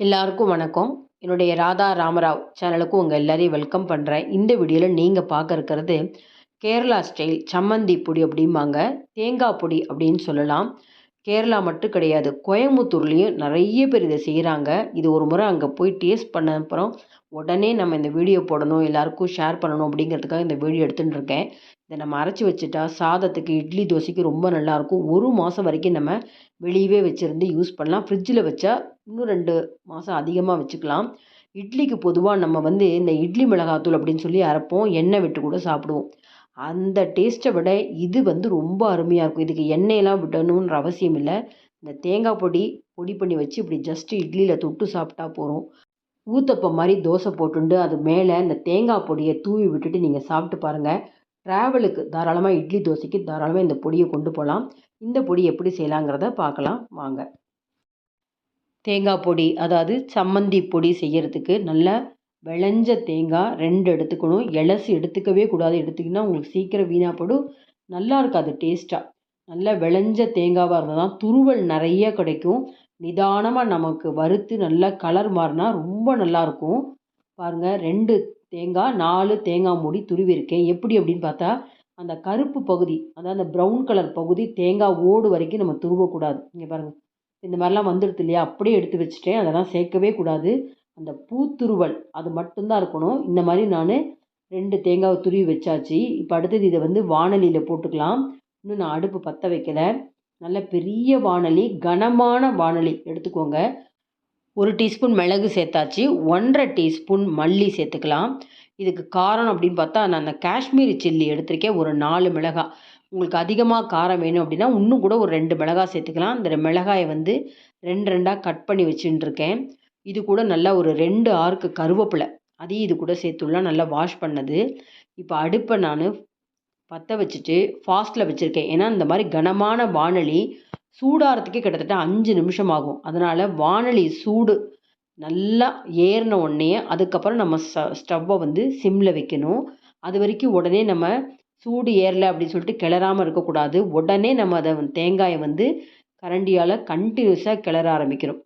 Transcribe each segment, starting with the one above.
எல்லாருக்கும் வணக்கம். என்னுடைய ராதா ராமராவ் சேனலுக்கும் உங்கள் எல்லாரையும் வெல்கம் பண்ணுறேன் இந்த வீடியோவில் நீங்கள் பார்க்க இருக்கிறது கேரளா ஸ்டைல் சம்மந்தி பொடி அப்படிம்பாங்க. தேங்காய் பொடி அப்படின்னு சொல்லலாம். கேரளா மட்டும் கிடையாது. கோயம்புத்தூர்லேயும் நிறைய பேர் இதை செய்கிறாங்க இது ஒரு முறை அங்கே போய் டேஸ்ட் பண்ண அப்புறம் உடனே நம்ம இந்த வீடியோ போடணும் எல்லாருக்கும் ஷேர் பண்ணணும் அப்படிங்கிறதுக்காக இந்த வீடியோ எடுத்துகிட்டு இருக்கேன். இதை நம்ம அரைச்சி வச்சுட்டா சாதத்துக்கு இட்லி தோசைக்கு ரொம்ப நல்லாயிருக்கும். ஒரு மாதம் வரைக்கும் நம்ம வெளியவே வச்சுருந்து யூஸ் பண்ணலாம். ஃப்ரிட்ஜில் வச்சா இன்னும் ரெண்டு மாதம் அதிகமாக வச்சுக்கலாம். இட்லிக்கு பொதுவாக நம்ம வந்து இந்த இட்லி மிளகாத்தூள் அப்படின்னு சொல்லி அரைப்போம். எண்ணெய் விட்டு கூட சாப்பிடுவோம். அந்த டேஸ்ட்டை விட இது வந்து ரொம்ப அருமையாக இருக்கும். இதுக்கு எண்ணெயெல்லாம் விடணுன்ற அவசியம் இல்லை. இந்த தேங்காய் பொடி பொடி பண்ணி வச்சு இப்படி ஜஸ்ட்டு இட்லியில் தொட்டு சாப்பிட்டா போகிறோம் ஊத்தப்பம் மாதிரி தோசை போட்டுண்டு அது மேலே இந்த தேங்காய் பொடியை தூவி விட்டுட்டு நீங்கள் சாப்பிட்டு பாருங்கள் ட்ராவலுக்கு தாராளமாக இட்லி தோசைக்கு தாராளமாக இந்த பொடியை கொண்டு போகலாம் இந்த பொடி எப்படி செய்யலாங்கிறத பார்க்கலாம். வாங்க. தேங்காய் பொடி அதாவது சம்மந்தி பொடி செய்கிறதுக்கு நல்ல விளைஞ்ச தேங்காய் ரெண்டு எடுத்துக்கணும். எலசு எடுத்துக்கவே கூடாது. எடுத்துக்கினா உங்களுக்கு சீக்கிரம் வீணாக போடும் நல்லா இருக்காது டேஸ்ட்டாக நல்லா விளைஞ்ச தேங்காவாக இருந்தால் தான் துருவல் நிறைய கிடைக்கும். நிதானமாக நமக்கு வறுத்து நல்லா கலர் மாறினா ரொம்ப நல்லாயிருக்கும் பாருங்கள் ரெண்டு தேங்காய் நாலு தேங்காய் மூடி துருவிருக்கேன் எப்படி அப்படின்னு பார்த்தா அந்த கருப்பு பகுதி அதாவது அந்த ப்ரௌன் கலர் பகுதி தேங்காய் ஓடு வரைக்கும் நம்ம துருவக்கூடாது. இங்கே பாருங்கள் இந்த மாதிரிலாம் வந்துடுது இல்லையா? அப்படியே எடுத்து வச்சுட்டேன். அதெல்லாம் சேர்க்கவே கூடாது. அந்த பூத்துருவல் அது மட்டும்தான் இருக்கணும். இந்த மாதிரி நான் ரெண்டு தேங்காவை துருவி வச்சாச்சு. இப்போ அடுத்தது இதை வந்து வானலியில் போட்டுக்கலாம். இன்னும் நான் அடுப்பு பற்ற வைக்கலை. நல்ல பெரிய வானலி கனமான வானலி எடுத்துக்கோங்க. ஒரு டீஸ்பூன் மிளகு சேர்த்தாச்சு ஒன்றரை டீஸ்பூன் மல்லி சேர்த்துக்கலாம். இதுக்கு காரம் அப்படின்னு பார்த்தா நான் அந்த காஷ்மீரி சில்லி எடுத்திருக்கேன் ஒரு நாலு மிளகாய் உங்களுக்கு அதிகமாக காரம் வேணும் அப்படின்னா இன்னும் கூட ஒரு ரெண்டு மிளகாய் சேர்த்துக்கலாம். அந்த மிளகாயை வந்து ரெண்டு ரெண்டாக கட் பண்ணி வச்சுட்டுருக்கேன். இது கூட நல்லா ஒரு ரெண்டு ஆறுக்கு கருவேப்பிலை அதையும் இது கூட சேர்த்துலாம் நல்லா வாஷ் பண்ணது. இப்போ அடுப்பை நான் பற்ற வச்சுட்டு ஃபாஸ்ட்டில் வச்சுருக்கேன். ஏன்னா இந்த மாதிரி கனமான வானொலி சூடாகிறதுக்கே கிட்டத்தட்ட அஞ்சு நிமிஷம் ஆகும் அதனால் வானொலி சூடு நல்லா ஏறின உடனே அதுக்கப்புறம் நம்ம ஸ்டவ்வை வந்து சிம்மில் வைக்கணும். அது வரைக்கும் உடனே நம்ம சூடு ஏறலை அப்படின்னு சொல்லிட்டு கிளறாமல் இருக்கக்கூடாது. உடனே நம்ம அதை தேங்காயை வந்து கரண்டியால் கண்டினியூஸாக கிளற ஆரம்பிக்கிறோம்.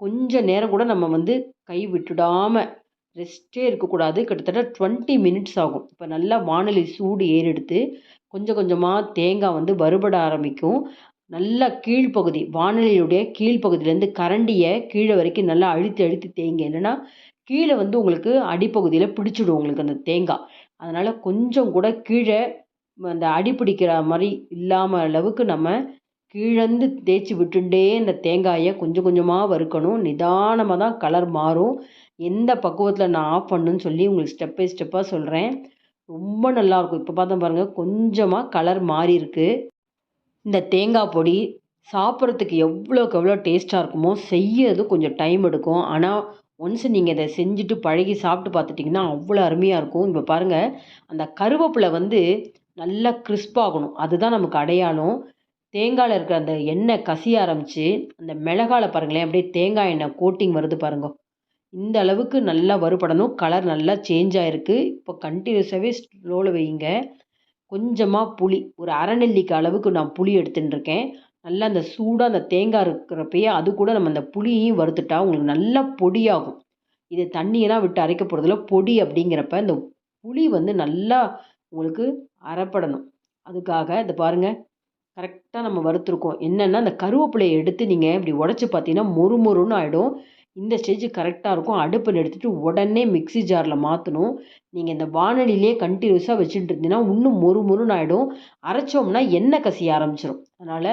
கொஞ்சம் நேரம் கூட நம்ம வந்து கை விட்டுடாமல் ரெஸ்ட்டே இருக்கக்கூடாது. கிட்டத்தட்ட டுவெண்ட்டி மினிட்ஸ் ஆகும். இப்போ நல்லா வானொலி சூடு ஏறெடுத்து கொஞ்சம் கொஞ்சமாக தேங்காய் வந்து வறுபட ஆரம்பிக்கும். நல்லா கீழ்ப்பகுதி வானொலியுடைய கீழ்ப்பகுதியிலேருந்து கரண்டியை கீழே வரைக்கும் நல்லா அழுத்தி அழுத்தி தேங்க. இல்லைன்னா கீழே வந்து உங்களுக்கு அடிப்பகுதியில் பிடிச்சிடும் உங்களுக்கு அந்த தேங்காய் அதனால் கொஞ்சம் கூட கீழே அந்த அடி பிடிக்கிற மாதிரி இல்லாமல் அளவுக்கு நம்ம கீழந்து தேய்ச்சி விட்டுண்டே இந்த தேங்காயை கொஞ்சம் கொஞ்சமாக வறுக்கணும். நிதானமாக தான் கலர் மாறும். எந்த பக்குவத்தில் நான் ஆஃப் பண்ணுன்னு சொல்லி உங்களுக்கு ஸ்டெப் பை ஸ்டெப்பாக சொல்கிறேன் ரொம்ப நல்லாயிருக்கும் இப்போ பார்த்தா பாருங்கள் கொஞ்சமாக கலர் மாறி இருக்குது இந்த தேங்காய் பொடி சாப்பிட்றதுக்கு எவ்வளோக்கு எவ்வளோ டேஸ்ட்டாக இருக்குமோ செய்யறது கொஞ்சம் டைம் எடுக்கும். ஆனால் ஒன்ஸ் நீங்கள் இதை செஞ்சுட்டு பழகி சாப்பிட்டு பார்த்துட்டிங்கன்னா அவ்வளோ அருமையாக இருக்கும். இப்போ பாருங்கள் அந்த கருவேப்பிலை வந்து நல்லா கிறிஸ்பாகணும் அதுதான் நமக்கு அடையாளம். தேங்காயில் இருக்கிற அந்த எண்ணெய் கசிய ஆரம்பித்து அந்த மிளகால பாருங்களேன் அப்படியே தேங்காய் எண்ணெய் கோட்டிங் வருது பாருங்க. இந்த அளவுக்கு நல்லா வறுபடணும். கலர் நல்லா சேஞ்ச் ஆகிருக்கு இப்போ கண்டினியூஸாகவே ஸ்லோவில் வைங்க கொஞ்சமாக புளி. ஒரு அரை நெல்லிக்காய் அளவுக்கு நான் புளி எடுத்துகிட்டு இருக்கேன் நல்லா அந்த சூடாக அந்த தேங்காய் இருக்கிறப்பயே அது கூட நம்ம அந்த புளியையும் வறுத்துட்டா உங்களுக்கு நல்லா பொடியாகும். இது தண்ணியெல்லாம் விட்டு அரைக்க போகிறதில்ல பொடி அப்படிங்கிறப்ப இந்த புளி வந்து நல்லா உங்களுக்கு அரைப்படணும் அதுக்காக இதை பாருங்கள் கரெக்டாக நம்ம வறுத்துருக்கோம். என்னென்னா அந்த கருவேப்பிலையை எடுத்து நீங்கள் இப்படி உடச்சி பார்த்தீங்கன்னா மொறு மொறுன்னு ஆகிடும் இந்த ஸ்டேஜ் கரெக்டாக இருக்கும். அடுப்பை எடுத்துகிட்டு உடனே மிக்சி ஜாரில் மாற்றணும் நீங்கள் இந்த வானொலியிலே கண்டினியூஸாக வச்சுட்டு இருந்தீங்கன்னா இன்னும் மொறு மொறுன்னு ஆகிடும் அரைச்சோம்னா எண்ணெய் கசிய ஆரம்பிச்சிடும் அதனால்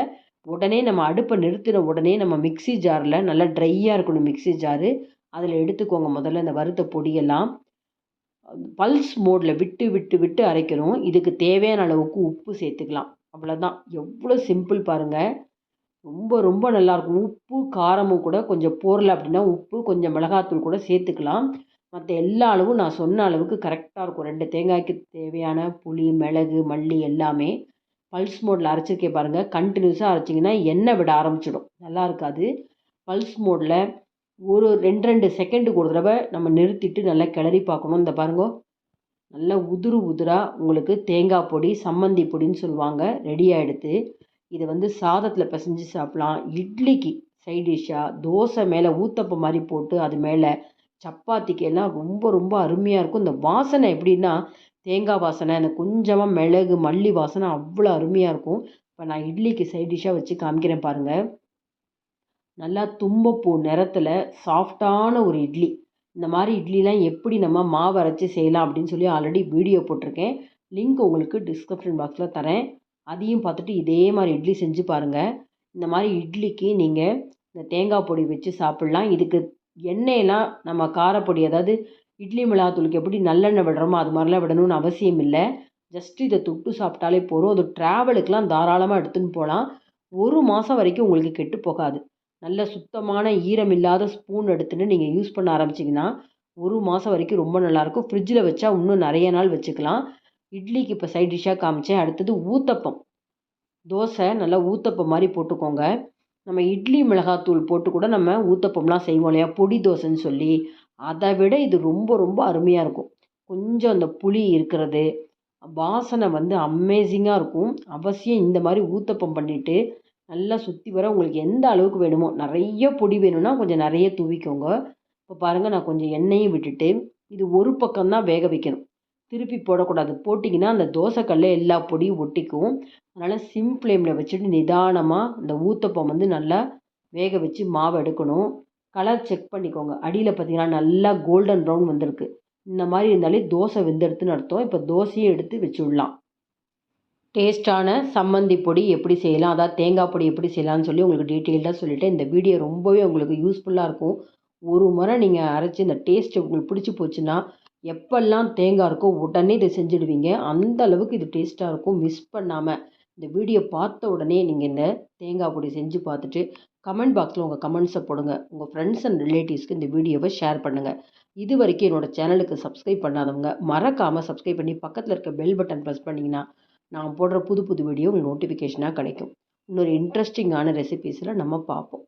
உடனே நம்ம அடுப்பை நிறுத்தின உடனே நம்ம மிக்சி ஜாரில் நல்லா ட்ரையாக இருக்கணும் மிக்சி ஜாரு அதில் எடுத்துக்கோங்க முதல்ல இந்த வறுத்த பொடியெல்லாம். பல்ஸ் மோடில் விட்டு விட்டு விட்டு அரைக்கணும். இதுக்கு தேவையான அளவுக்கு உப்பு சேர்த்துக்கலாம். அவ்வளோதான் எவ்வளோ சிம்பிள் பாருங்கள் ரொம்ப ரொம்ப நல்லாயிருக்கும் உப்பு காரமும் கூட கொஞ்சம் போடல அப்படின்னா உப்பு கொஞ்சம் மிளகாத்தூள் கூட சேர்த்துக்கலாம். மற்ற எல்லா அளவும் நான் சொன்ன அளவுக்கு கரெக்டாக இருக்கும். ரெண்டு தேங்காய்க்கு தேவையான புளி மிளகு மல்லி எல்லாமே பல்ஸ் மோடில் அரைச்சிருக்கே பாருங்கள் கண்டினியூஸாக அரைச்சிங்கன்னா எண்ணெய் விட ஆரம்பிச்சிடும். நல்லா இருக்காது. பல்ஸ் மோடில் ஒரு ரெண்டு ரெண்டு செகண்டுக்கு ஒரு தடவை நம்ம நிறுத்திட்டு நல்லா கிளறி பார்க்கணும். இந்த பாருங்க. நல்லா உதுரு உதுராக உங்களுக்கு தேங்காய் பொடி சம்மந்தி பொடின்னு சொல்லுவாங்க. ரெடி ஆகிடுது இதை வந்து சாதத்தில் பிசைஞ்சு சாப்பிட்லாம். இட்லிக்கு சைட் டிஷ்ஷாக தோசை மேலே ஊத்தப்பம் மாதிரி போட்டு அது மேலே சப்பாத்திக்கு எல்லாம் ரொம்ப ரொம்ப அருமையாக இருக்கும். இந்த வாசனை எப்படின்னா தேங்காய் வாசனை அந்த கொஞ்சமாக மிளகு மல்லி வாசனை அவ்வளோ அருமையாக இருக்கும். இப்போ நான் இட்லிக்கு சைட் டிஷ்ஷாக வச்சு காமிக்கிறேன் பாருங்கள் நல்லா தும்பப்பூ நிறத்தில் சாஃப்டான ஒரு இட்லி. இந்த மாதிரி இட்லிலாம் எப்படி நம்ம மாவு அரைச்சி செய்யலாம் அப்படின்னு சொல்லி ஆல்ரெடி வீடியோ போட்டிருக்கேன். லிங்க் உங்களுக்கு டிஸ்கிரிப்ஷன் பாக்ஸில் தரேன். அதையும் பார்த்துட்டு இதே மாதிரி இட்லி செஞ்சு பாருங்கள் இந்த மாதிரி இட்லிக்கு நீங்கள் இந்த தேங்காய் பொடி வச்சு சாப்பிட்லாம். இதுக்கு எண்ணெயெல்லாம் நம்ம காரப்பொடி அதாவது இட்லி மிளகாத்தூளுக்கு எப்படி நல்லெண்ணெய் விடுறோமோ அது மாதிரிலாம் விடணும்னு அவசியம் இல்லை. ஜஸ்ட் இதை தொட்டு சாப்பிட்டாலே போதும். அது ட்ராவலுக்கெலாம் தாராளமாக எடுத்துன்னு போகலாம். ஒரு மாதம் வரைக்கும் உங்களுக்கு கெட்டு போகாது. நல்ல சுத்தமான ஈரம் இல்லாத ஸ்பூன் எடுத்துன்னு நீங்கள் யூஸ் பண்ண ஆரம்பிச்சிங்கன்னா ஒரு மாதம் வரைக்கும் ரொம்ப நல்லாயிருக்கும் ஃப்ரிட்ஜில் வச்சா இன்னும் நிறைய நாள் வச்சுக்கலாம். இட்லிக்கு இப்போ சைட் டிஷ்ஷாக காமிச்சேன். அடுத்தது ஊத்தப்பம். தோசை நல்லா ஊத்தப்பம் மாதிரி போட்டுக்கோங்க. நம்ம இட்லி மிளகாத்தூள் போட்டு கூட நம்ம ஊத்தப்பம்லாம் செய்வோம் இல்லையா? பொடி தோசைன்னு சொல்லி. அதை விட இது ரொம்ப ரொம்ப அருமையாக இருக்கும். கொஞ்சம் அந்த புளி இருக்கிறது வாசனை வந்து அமேசிங்காக இருக்கும். அவசியம் இந்த மாதிரி ஊத்தப்பம் பண்ணிவிட்டு நல்லா சுற்றி வர உங்களுக்கு எந்த அளவுக்கு வேணுமோ நிறைய பொடி வேணும்னா கொஞ்சம் நிறைய தூவிக்கோங்க. இப்போ பாருங்கள் நான் கொஞ்சம் எண்ணெயும் விட்டுட்டு இது ஒரு பக்கம்தான் வேக வைக்கணும். திருப்பி போடக்கூடாது. போட்டிங்கன்னா அந்த தோசைக்கல்ல எல்லா பொடியும் ஒட்டிக்கும். அதனால் சிம் ஃப்ளேமில் வச்சுட்டு நிதானமாக இந்த ஊத்தப்பம் வந்து நல்லா வேக வச்சு மாவு எடுக்கணும். கலர் செக் பண்ணிக்கோங்க. அடியில் பார்த்தீங்கன்னா நல்லா கோல்டன் ப்ரௌன் வந்திருக்கு. இந்த மாதிரி இருந்தாலே தோசை வெந்தெடுத்துன்னு அர்த்தம். இப்போ தோசையை எடுத்து வச்சு விடலாம் டேஸ்ட்டான சம்மந்தி பொடி எப்படி செய்யலாம்? அதாவது தேங்காய் பொடி எப்படி செய்யலாம்னு சொல்லி உங்களுக்கு டீட்டெயில்டாக சொல்லிவிட்டேன் இந்த வீடியோ ரொம்பவே உங்களுக்கு யூஸ்ஃபுல்லாக இருக்கும். ஒரு முறை நீங்கள் அரைச்சி இந்த டேஸ்ட்டு உங்களுக்கு பிடிச்சி போச்சுன்னா எப்பெல்லாம் தேங்காய் இருக்கோ உடனே இதை செஞ்சுடுவீங்க. அந்த அளவுக்கு இது டேஸ்ட்டாக இருக்கும். மிஸ் பண்ணாமல் இந்த வீடியோ பார்த்த உடனே நீங்கள் இந்த தேங்காய் பொடி செஞ்சு பார்த்துட்டு கமெண்ட் பாக்ஸில் உங்கள் கமெண்ட்ஸை போடுங்க. உங்கள் ஃப்ரெண்ட்ஸ் அண்ட் ரிலேட்டிவ்ஸ்க்கு இந்த வீடியோவை ஷேர் பண்ணுங்கள் இது வரைக்கும் என்னோடய சேனலுக்கு சப்ஸ்கிரைப் பண்ணாதவங்க மறக்காமல் சப்ஸ்கிரைப் பண்ணி பக்கத்தில் இருக்க பெல் பட்டன் ப்ரெஸ் பண்ணிங்கன்னா நான் போடுற புது புது வீடியோ உங்களுக்கு நோட்டிஃபிகேஷனாக கிடைக்கும். இன்னொரு இன்ட்ரெஸ்டிங்கான ரெசிபீஸில் நம்ம பார்ப்போம்.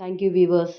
Thank you viewers